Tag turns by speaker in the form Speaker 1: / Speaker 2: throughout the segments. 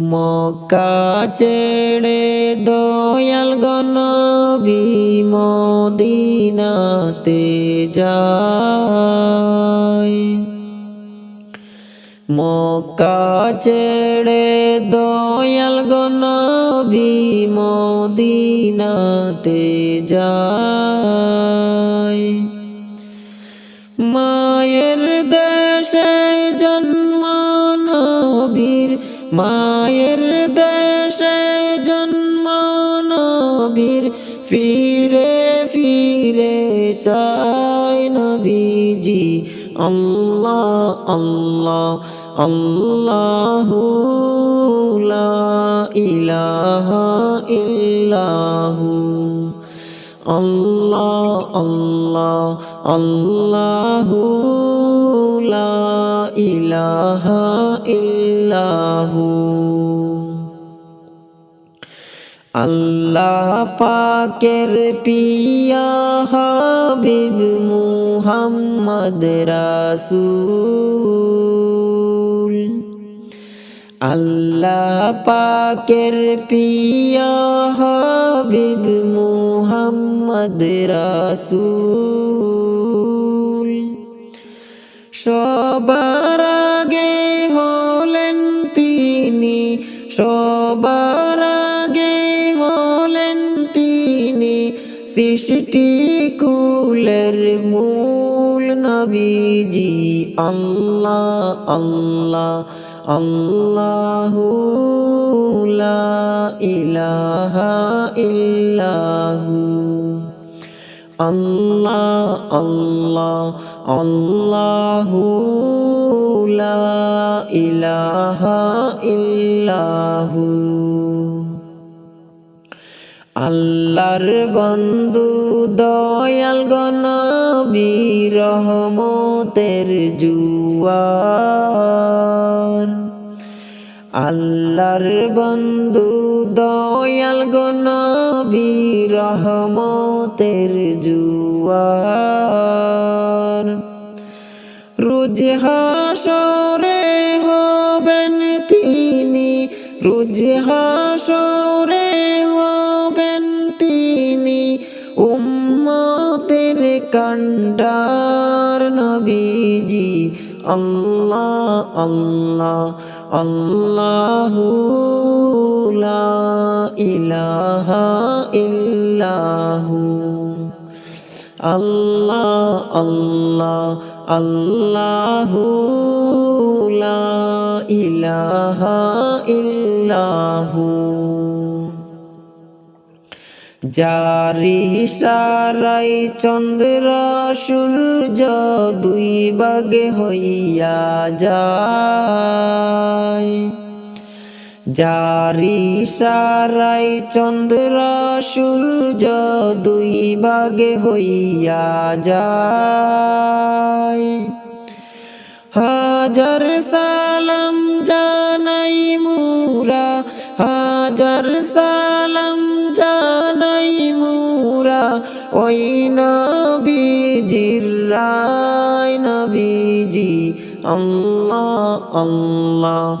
Speaker 1: মক্কা ছেড়ে দয়াল গনবি মদিনাতে যায়। মক্কা ছেড়ে দয়াল গনবি মদিনাতে যায়। মায়ের দেশে জন্ম নবীর, ফিরে ফিরে চাই নবীজি। আল্লাহ আল্লাহ আল্লাহ লা ইলাহা ইল্লাহু। আল্লাহ আল্লাহ আল্লাহ ইলাহা ইল্লাহু। আল্লাহ। পাকের পিয়া হাবিব মুহাম্মদ রাসূল। আল্লাহ পাকের পিয়া হাবিব মুহাম্মদ রাসূল। সবার সবার আগে হলেন তিনি সৃষ্টি কুলের মূল নবীজি। আল্লাহ আল্লাহ, আল্লাহু লা ইলাহা ইল্লাহু। আল্লাহ আল্লাহ, আল্লাহু লা ইলাহা ইল্লাহু। আল্লাহর বন্ধু, দয়াল গনবী রহমতের জুয়ার। আল্লাহর বন্ধু, দয়াল গনবী রহমতের জুয়ার। রোজ হাসরে হবেন তিনি। রোজ হাসরে হবেন তিনি। উম্মতের কান্ডার নবীজি। আল্লাহ আল্লাহ, আল্লাহু লা ইলাহা আল্লাহ আল্লাহ আল্লাহু ইলাহা ইল্লাহু। জারি সারাই চন্দ্র সূর্য দুই বাগে হইয়া যায়। জারি সারাই চন্দ্র, সূর্য দুই ভাগে হইয়া যায়। হাজার সালাম জানাই মুরা, হাজার সালাম জানাই মুরা, ওই নবীজির রায়, নবীজি, আল্লাহ আল্লাহ।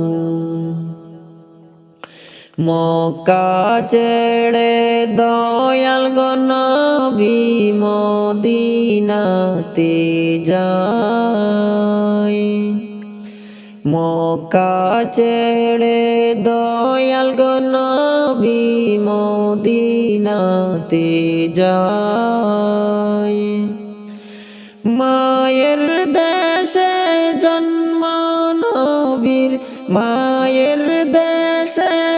Speaker 1: মক্কা ছেড়ে দয়াল গনবী মদিনাতে যায়। মক্কা ছেড়ে দয়াল গনবী মদিনাতে যায়। মায়ের দেশে জন্ম নবীর, মায়ের দেশে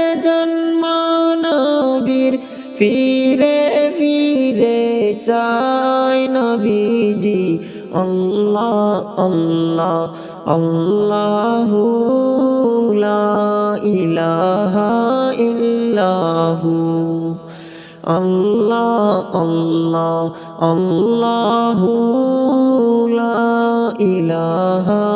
Speaker 1: ফিরে ফিরে চাই নবীজি। আল্লাহ আল্লাহ, আল্লাহু লা ইলাহা ইল্লাহু। আল্লাহ আল্লাহ, আল্লাহু লা ইলাহা